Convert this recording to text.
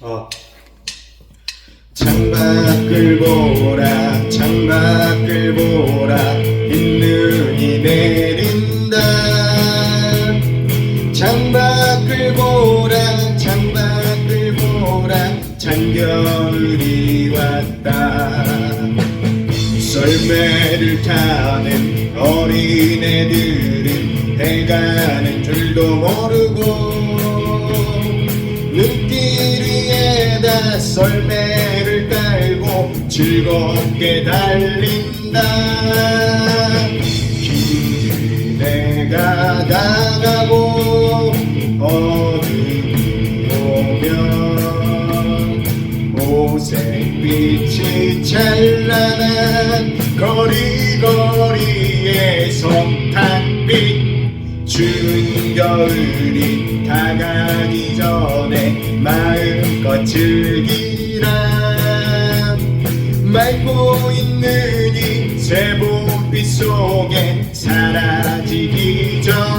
어. 창밖을 보라 창밖을 보라 빗눈이 내린다 창밖을 보라 창밖을 보라 장겨울이 왔다 썰매를 타는 어린애들은 해가는 줄도 모르고 썰매를 깔고 즐겁게 달린다. 긴 그네가 나가고 어둠이 오면 오색빛이 찬란한 거리거리의 석탄빛 추운 겨울이 다가기 전에 마음껏 즐기라. 맑고 있는 이 새봄빛 속에 사라지기 전